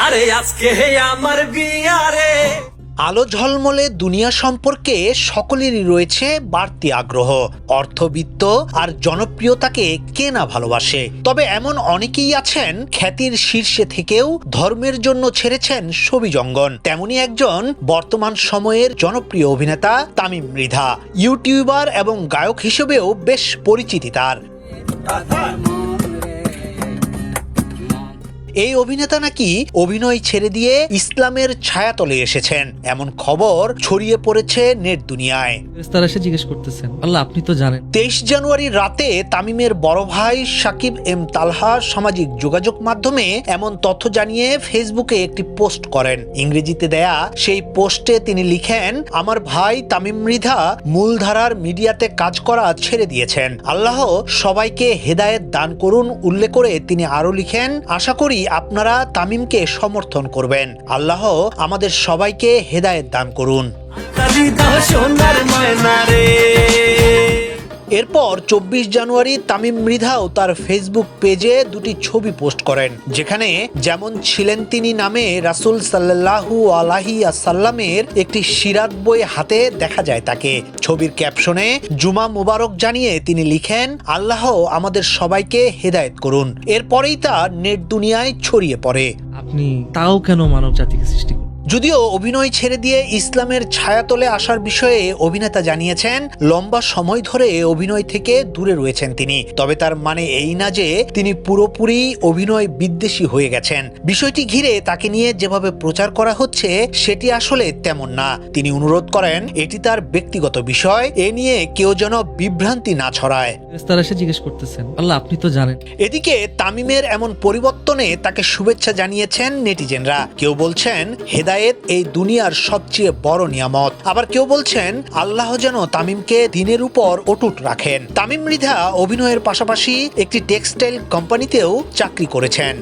আরে আজকে হে আমার বিয়ারে আলো ঝলমলে দুনিয়া সম্পর্কে সকলেরই রয়েছে বাড়তি আগ্রহ অর্থবিত্ত আর জনপ্রিয়তাকে কে না ভালোবাসে। তবে এমন অনেকেই আছেন খ্যাতির শীর্ষে থেকেও ধর্মের জন্য ছেড়েছেন ছবি জঙ্গন। তেমনি একজন বর্তমান সময়ের জনপ্রিয় অভিনেতা তামিম মৃধা ইউটিউবার এবং গায়ক হিসেবেও বেশ পরিচিতি তার। এই অভিনেতা নাকি অভিনয় ছেড়ে দিয়ে ইসলামের ছায়াতলে এসেছেন। এমন খবর ছড়িয়ে পড়েছে নেট দুনিয়ায়। তারা এসে জিজ্ঞেস করতেছেন আল্লাহ আপনি তো জানেন। তেইশ জানুয়ারি রাতে তামিমের বড় ভাই সাকিব এম তালহা সামাজিক যোগাযোগ মাধ্যমে এমন তথ্য জানিয়ে ফেসবুকে একটি পোস্ট করেন। ইংরেজিতে দেয়া সেই পোস্টে তিনি লিখেন আমার ভাই তামিম মৃধা মূলধারার মিডিয়াতে কাজ করা ছেড়ে দিয়েছেন। আল্লাহ সবাইকে হেদায়েত দান করুন। উল্লেখ করে তিনি আরও লিখেন আশা করি আপনারা তামিমকে সমর্থন করবেন। আল্লাহ আমাদের সবাইকে হেদায়েত দান করুন। এরপর চব্বিশ জানুয়ারি তামিম মৃধাও তার ফেসবুক পেজে দুটি ছবি পোস্ট করেন, যেখানে যেমন ছিলেন তিনি নামে রাসুল সাল্লাহু আলাহি আসাল্লামের একটি সিরাত বই হাতে দেখা যায় তাকে। ছবির ক্যাপশনে, জুমা মুবারক জানিয়ে তিনি লিখেন, আল্লাহ আমাদের সবাইকে হেদায়েত করুন। এরপরেই তা নেট দুনিয়ায় ছড়িয়ে পড়ে। আপনি তাও কেন মানব জাতিকে সৃষ্টি যদিও অভিনয় ছেড়ে দিয়ে ইসলামের ছায়াতলে আসার বিষয়ে অভিনেতা জানিয়েছেন লম্বা সময় ধরে অভিনয় থেকে দূরে রয়েছেন তিনি। তবে তার মানে এই না যে তিনি পুরোপুরি অভিনয় বিদ্বেষী হয়ে গেছেন। বিষয়টি ঘিরে তাকে নিয়ে যেভাবে প্রচার করা হচ্ছে সেটি আসলে তেমন না। তিনি অনুরোধ করেন এটি তার ব্যক্তিগত বিষয় এ নিয়ে কেউ যেন বিভ্রান্তি না ছড়ায়। তারা এসে জিজ্ঞেস করতেছেন আল্লাহ আপনি তো জানেন। এদিকে তামিমের এমন পরিবর্তনে তাকে শুভেচ্ছা জানিয়েছেন নেটিজেনরা। কেউ বলছেন হেদায়েত এই দুনিয়ার সবচেয়ে বড় নিয়ামত। আবার কেউ বলছেন আল্লাহ যেন তামিমকে দিনের উপর অটুট রাখেন। তামিম মৃধা অভিনয়ের পাশাপাশি একটি টেক্সটাইল কোম্পানিতেও চাকরি করেছেন।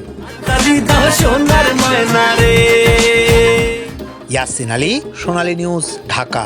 ইয়াসিন আলী সোনালী নিউজ ঢাকা।